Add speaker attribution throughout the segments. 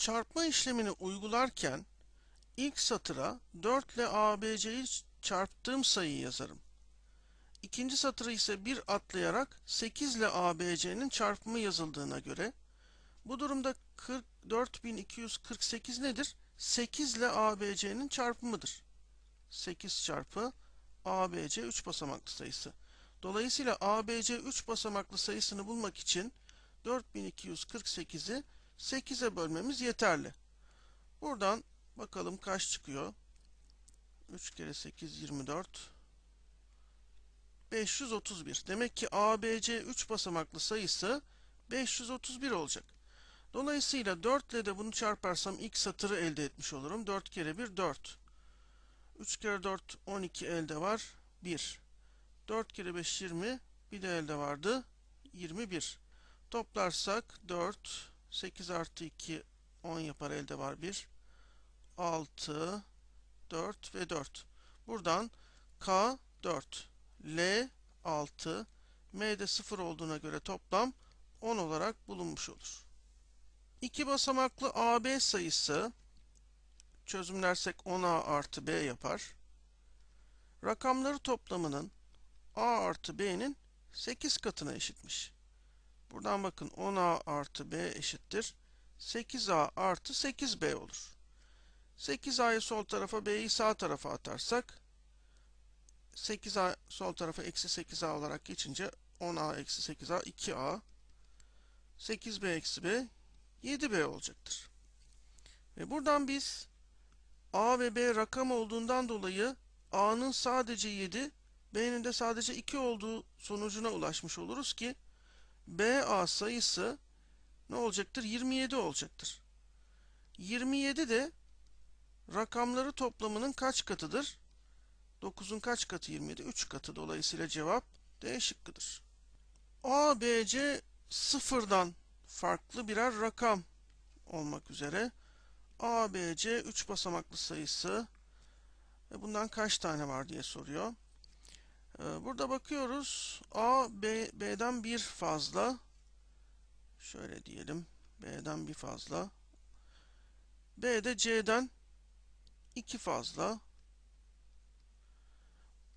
Speaker 1: Çarpma işlemini uygularken ilk satıra 4 ile ABC'yi çarptığım sayıyı yazarım. İkinci satırı ise bir atlayarak 8 ile ABC'nin çarpımı yazıldığına göre bu durumda 44248 nedir? 8 ile ABC'nin çarpımıdır. 8 çarpı ABC 3 basamaklı sayısı. Dolayısıyla ABC 3 basamaklı sayısını bulmak için 4248'i 8'e bölmemiz yeterli. Buradan bakalım kaç çıkıyor? 3 kere 8 24 531. Demek ki ABC 3 basamaklı sayısı 531 olacak. Dolayısıyla 4 ile de bunu çarparsam ilk satırı elde etmiş olurum. 4 kere 1 4. 3 kere 4 12 elde var. 1. 4 kere 5 20. Bir de elde vardı. 21. Toplarsak 4 8 artı 2 10 yapar elde var 1. 6 4 ve 4. Buradan K 4. L 6. M'de 0 olduğuna göre toplam 10 olarak bulunmuş olur. İki basamaklı AB sayısı çözümlersek 10A artı B yapar. Rakamları toplamının A artı B'nin 8 katına eşitmiş. Buradan bakın 10A artı B eşittir. 8A artı 8B olur. 8A'yı sol tarafa B'yi sağ tarafa atarsak 8A sol tarafa eksi 8A olarak geçince 10A eksi 8A 2A 8B eksi B 7B olacaktır. Ve buradan biz A ve B rakam olduğundan dolayı A'nın sadece 7, B'nin de sadece 2 olduğu sonucuna ulaşmış oluruz ki BA sayısı ne olacaktır? 27 olacaktır. 27 de rakamları toplamının kaç katıdır? 9'un kaç katı 27? 3 katı. Dolayısıyla cevap D şıkkıdır. A, B, C sıfırdan farklı birer rakam olmak üzere A, B, C 3 basamaklı sayısı ve bundan kaç tane var diye soruyor. Ee, burada bakıyoruz. A, B, B'den bir fazla. Şöyle diyelim. B'den bir fazla. B de C'den iki fazla.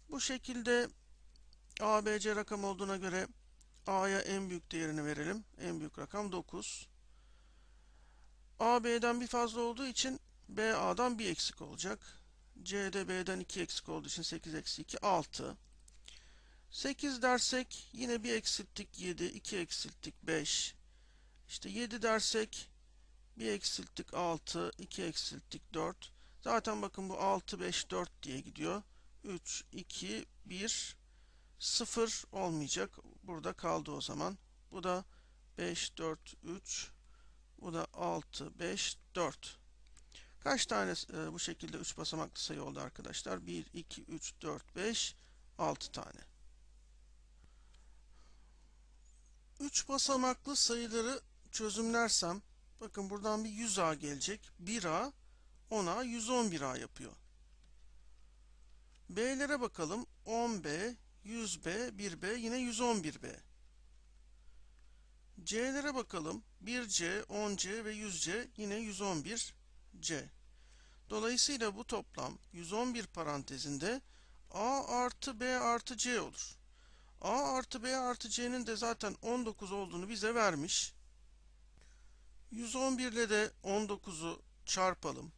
Speaker 1: Bu şekilde A, B, C rakam olduğuna göre A'ya en büyük değerini verelim. En büyük rakam 9. A, B'den bir fazla olduğu için B, A'dan bir eksik olacak. C de B'den 2 eksik olduğu için 8 eksi 2, 6. 8 dersek yine bir eksilttik 7, 2 eksilttik 5. İşte 7 dersek bir eksilttik 6, 2 eksilttik 4. Zaten bakın bu 6, 5, 4 diye gidiyor. 3, 2, 1, 0 olmayacak. Burada kaldı o zaman. Bu da 5, 4, 3. Bu da 6, 5, 4. Kaç tane e, bu şekilde 3 basamaklı sayı oldu arkadaşlar? 1, 2, 3, 4, 5, 6 tane. 3 basamaklı sayıları çözümlersem bakın buradan bir 100A gelecek. 1A 10A 111A yapıyor. B'lere bakalım. 10B, 100B, 1B yine 111B. C'lere bakalım. 1C, 10C ve 100C yine 111C. Dolayısıyla bu toplam 111 parantezinde A artı B artı C olur. A artı B artı C'nin de zaten 19 olduğunu bize vermiş. 111 ile de 19'u çarpalım.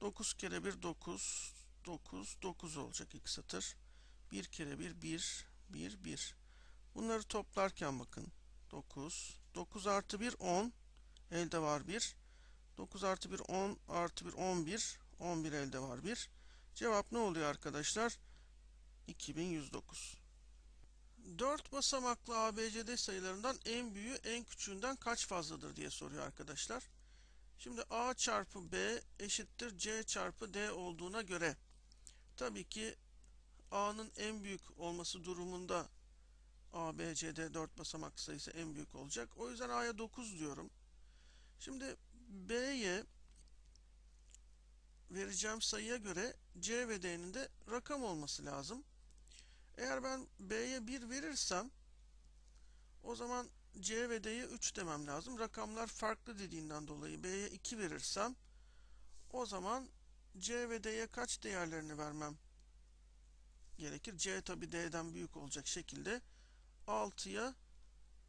Speaker 1: 9 kere 1 9, 9, 9 olacak ilk satır. 1 kere 1 1, 1, 1. Bunları toplarken bakın. 9, 9 artı 1 10, elde var 1. 9 artı 1 10 artı 1 11, 11 elde var 1. Cevap ne oluyor arkadaşlar? 2109. 4 basamaklı ABCD sayılarından en büyüğü en küçüğünden kaç fazladır diye soruyor arkadaşlar. Şimdi A çarpı B eşittir C çarpı D olduğuna göre tabii ki A'nın en büyük olması durumunda A, B, C, D 4 basamak sayısı en büyük olacak. O yüzden A'ya 9 diyorum. Şimdi B'ye vereceğim sayıya göre C ve D'nin de rakam olması lazım. Eğer ben B'ye 1 verirsem o zaman C ve D'ye 3 demem lazım. Rakamlar farklı dediğinden dolayı B'ye 2 verirsem o zaman C ve D'ye kaç değerlerini vermem gerekir? C tabi D'den büyük olacak şekilde 6'ya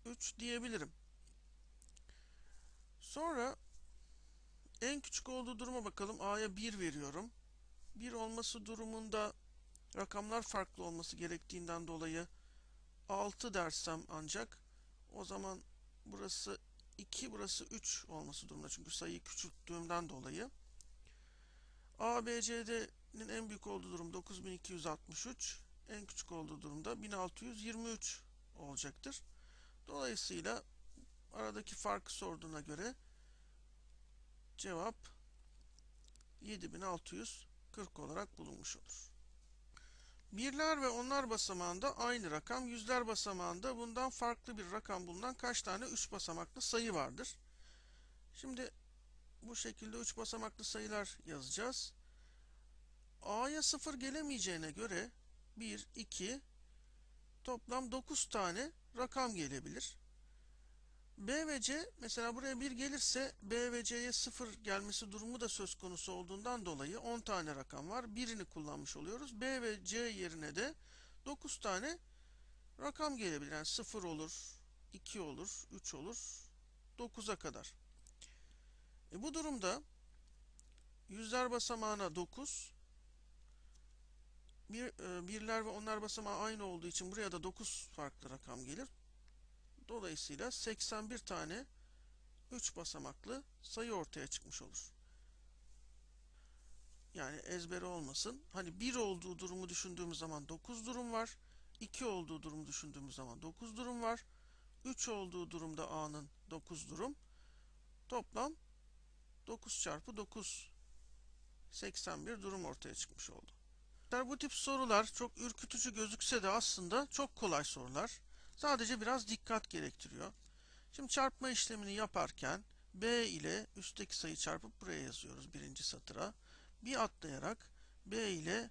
Speaker 1: 3 diyebilirim. Sonra en küçük olduğu duruma bakalım. A'ya 1 veriyorum. 1 olması durumunda rakamlar farklı olması gerektiğinden dolayı 6 dersem ancak o zaman burası 2 burası 3 olması durumunda. Çünkü sayıyı küçülttüğümden dolayı. ABCD'nin en büyük olduğu durum 9263. En küçük olduğu durumda 1623 olacaktır. Dolayısıyla aradaki farkı sorduğuna göre cevap 7640 olarak bulunmuş olur. Birler ve onlar basamağında aynı rakam, yüzler basamağında bundan farklı bir rakam bulunan kaç tane 3 basamaklı sayı vardır? Şimdi bu şekilde 3 basamaklı sayılar yazacağız. A'ya 0 gelemeyeceğine göre 1, 2, toplam 9 tane rakam gelebilir. B ve C mesela buraya 1 gelirse B ve C'ye 0 gelmesi durumu da söz konusu olduğundan dolayı 10 tane rakam var. Birini kullanmış oluyoruz. B ve C yerine de 9 tane rakam gelebilir. Yani 0 olur, 2 olur, 3 olur, 9'a kadar. E bu durumda yüzler basamağına 9, bir, e, birler ve onlar basamağı aynı olduğu için buraya da 9 farklı rakam gelir. Dolayısıyla 81 tane 3 basamaklı sayı ortaya çıkmış olur. Yani ezbere olmasın. Hani 1 olduğu durumu düşündüğümüz zaman 9 durum var. 2 olduğu durumu düşündüğümüz zaman 9 durum var. 3 olduğu durumda A'nın 9 durum. Toplam 9 çarpı 9 81 durum ortaya çıkmış oldu. Bu tip sorular çok ürkütücü gözükse de aslında çok kolay sorular. Sadece biraz dikkat gerektiriyor. Şimdi çarpma işlemini yaparken B ile üstteki sayı çarpıp buraya yazıyoruz birinci satıra. Bir atlayarak B ile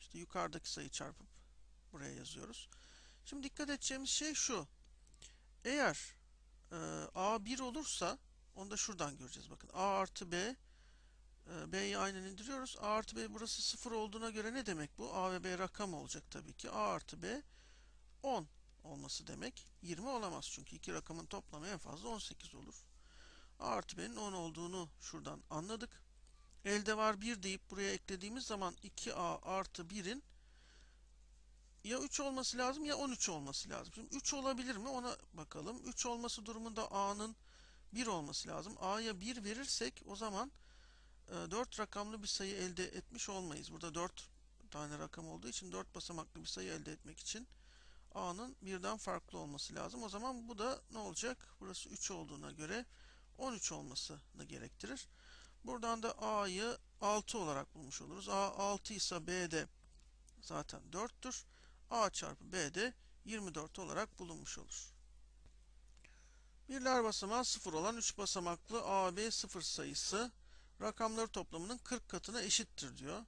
Speaker 1: işte yukarıdaki sayı çarpıp buraya yazıyoruz. Şimdi dikkat edeceğimiz şey şu. Eğer e, A 1 olursa onu da şuradan göreceğiz. Bakın A artı B e, B'yi aynen indiriyoruz. A artı B burası 0 olduğuna göre ne demek bu? A ve B rakam olacak tabii ki. A artı B 10 olması demek. 20 olamaz çünkü iki rakamın toplamı en fazla 18 olur. A artı B'nin 10 olduğunu şuradan anladık. Elde var 1 deyip buraya eklediğimiz zaman 2A artı 1'in ya 3 olması lazım ya 13 olması lazım. Şimdi 3 olabilir mi ona bakalım. 3 olması durumunda A'nın 1 olması lazım. A'ya 1 verirsek o zaman 4 rakamlı bir sayı elde etmiş olmayız. Burada 4 tane rakam olduğu için 4 basamaklı bir sayı elde etmek için A'nın birden farklı olması lazım. O zaman bu da ne olacak? Burası 3 olduğuna göre 13 olmasını gerektirir. Buradan da A'yı 6 olarak bulmuş oluruz. A 6 ise B'de zaten 4'tür. A çarpı B'de 24 olarak bulunmuş olur. Birler basamağı 0 olan 3 basamaklı AB 0 sayısı rakamları toplamının 40 katına eşittir diyor.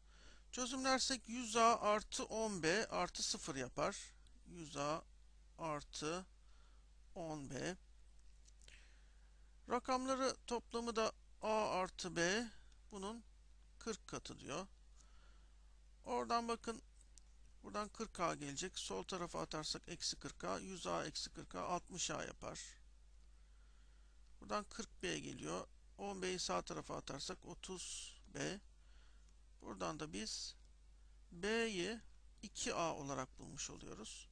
Speaker 1: Çözümlersek 100A artı 10B artı 0 yapar. 100A artı 10B. Rakamları toplamı da A artı B. Bunun 40 katı diyor. Oradan bakın. Buradan 40A gelecek. Sol tarafa atarsak eksi 40A. 100A eksi 40A 60A yapar. Buradan 40B geliyor. 10B'yi sağ tarafa atarsak 30B. Buradan da biz B'yi 2A olarak bulmuş oluyoruz.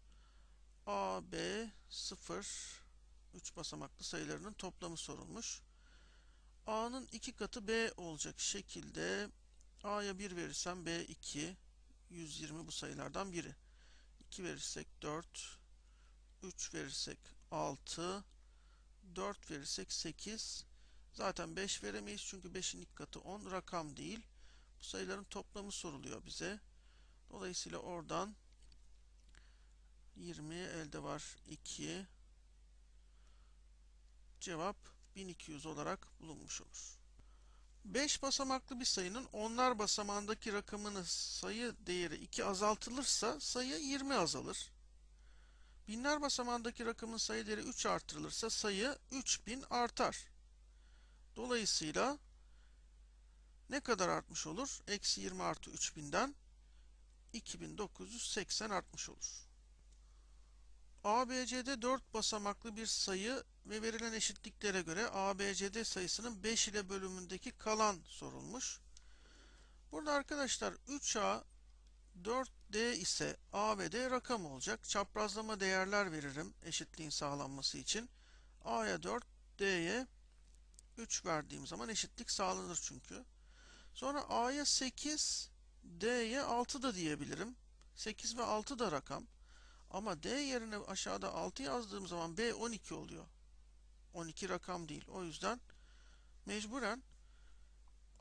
Speaker 1: A, B, 0, 3 basamaklı sayılarının toplamı sorulmuş. A'nın 2 katı B olacak şekilde A'ya 1 verirsem B 2, 120 bu sayılardan biri. 2 verirsek 4, 3 verirsek 6, 4 verirsek 8. Zaten 5 veremeyiz çünkü 5'in ilk katı 10 rakam değil. Bu sayıların toplamı soruluyor bize. Dolayısıyla oradan 20 elde var 2. Cevap 1200 olarak bulunmuş olur. 5 basamaklı bir sayının onlar basamağındaki rakamının sayı değeri 2 azaltılırsa sayı 20 azalır. Binler basamağındaki rakamın sayı değeri 3 artırılırsa sayı 3000 artar. Dolayısıyla ne kadar artmış olur? Eksi 20 artı 3000'den 2980 artmış olur. ABC'de 4 basamaklı bir sayı ve verilen eşitliklere göre ABCD sayısının 5 ile bölümündeki kalan sorulmuş. Burada arkadaşlar 3A 4D ise A ve D rakam olacak. Çaprazlama değerler veririm eşitliğin sağlanması için. A'ya 4, D'ye 3 verdiğim zaman eşitlik sağlanır çünkü. Sonra A'ya 8, D'ye 6 da diyebilirim. 8 ve 6 da rakam. Ama D yerine aşağıda 6 yazdığım zaman B 12 oluyor. 12 rakam değil. O yüzden mecburen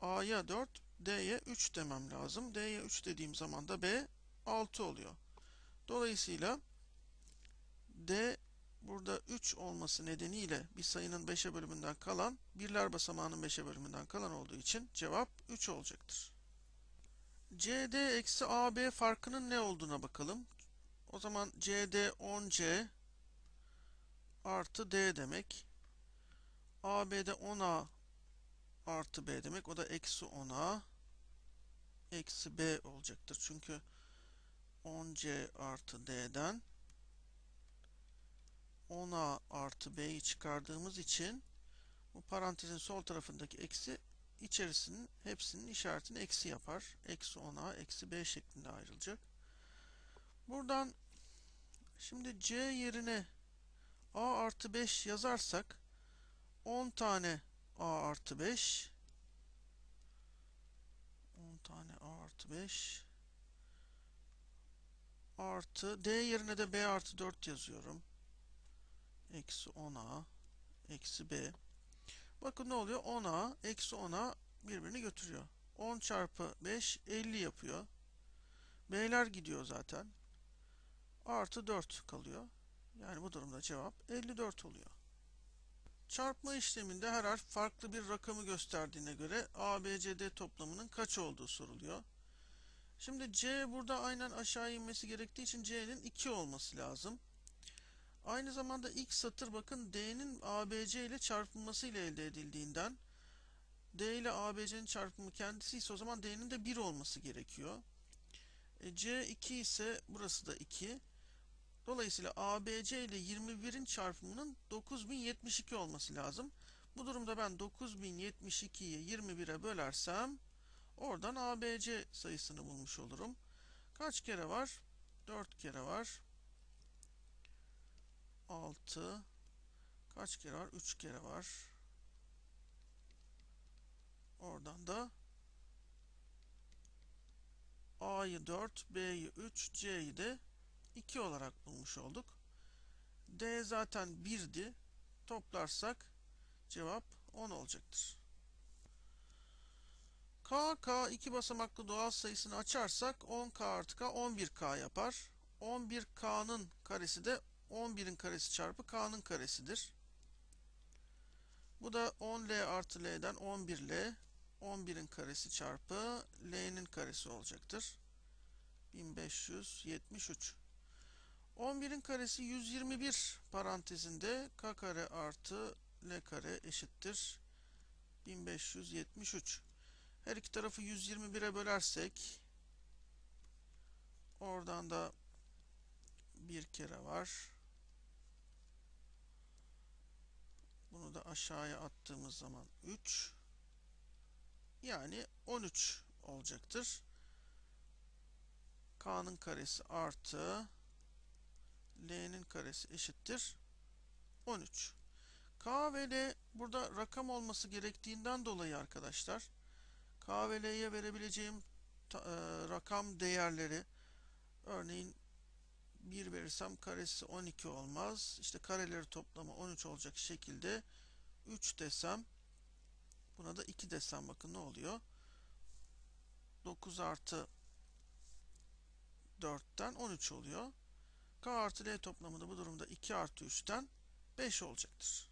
Speaker 1: A'ya 4, D'ye 3 demem lazım. D'ye 3 dediğim zaman da B 6 oluyor. Dolayısıyla D burada 3 olması nedeniyle bir sayının 5'e bölümünden kalan, birler basamağının 5'e bölümünden kalan olduğu için cevap 3 olacaktır. CD eksi AB farkının ne olduğuna bakalım. O zaman CD 10C artı D demek. AB'de 10A artı B demek. O da eksi 10A eksi B olacaktır. Çünkü 10C artı D'den 10A artı B'yi çıkardığımız için bu parantezin sol tarafındaki eksi içerisinin hepsinin işaretini eksi yapar. Eksi 10A eksi B şeklinde ayrılacak. Buradan şimdi C yerine A artı 5 yazarsak 10 tane A artı 5 10 tane A artı 5 artı D yerine de B artı 4 yazıyorum. Eksi 10A eksi B. Bakın ne oluyor? 10A eksi 10A birbirini götürüyor. 10 çarpı 5 50 yapıyor. B'ler gidiyor zaten. Artı 4 kalıyor. Yani bu durumda cevap 54 oluyor. Çarpma işleminde her harf farklı bir rakamı gösterdiğine göre ABCD toplamının kaç olduğu soruluyor. Şimdi C burada aynen aşağı inmesi gerektiği için C'nin 2 olması lazım. Aynı zamanda ilk satır bakın D'nin ABC ile çarpılması ile elde edildiğinden D ile ABC'nin çarpımı kendisi ise o zaman D'nin de 1 olması gerekiyor. E, C 2 ise burası da 2. Dolayısıyla ABC ile 21'in çarpımının 9072 olması lazım. Bu durumda ben 9072'yi 21'e bölersem oradan ABC sayısını bulmuş olurum. Kaç kere var? 4 kere var. 6 kaç kere var? 3 kere var. Oradan da A'yı 4, B'yi 3, C'yi de 2 olarak bulmuş olduk. D zaten 1'di. Toplarsak cevap 10 olacaktır. K, K iki basamaklı doğal sayısını açarsak 10K artı K 11K yapar. 11K'nın karesi de 11'in karesi çarpı K'nın karesidir. Bu da 10L artı L'den 11L 11'in karesi çarpı L'nin karesi olacaktır. 1573 11'in karesi 121 parantezinde k kare artı l kare eşittir 1573. Her iki tarafı 121'e bölersek oradan da bir kere var. Bunu da aşağıya attığımız zaman 3 yani 13 olacaktır. K'nın karesi artı L'nin karesi eşittir 13. K ve L burada rakam olması gerektiğinden dolayı arkadaşlar K ve L'ye verebileceğim e, rakam değerleri örneğin 1 verirsem karesi 12 olmaz. İşte kareleri toplamı 13 olacak şekilde 3 desem buna da 2 desem bakın ne oluyor? 9 artı 4'ten 13 oluyor. K artı L toplamı da bu durumda 2 artı 3'ten 5 olacaktır.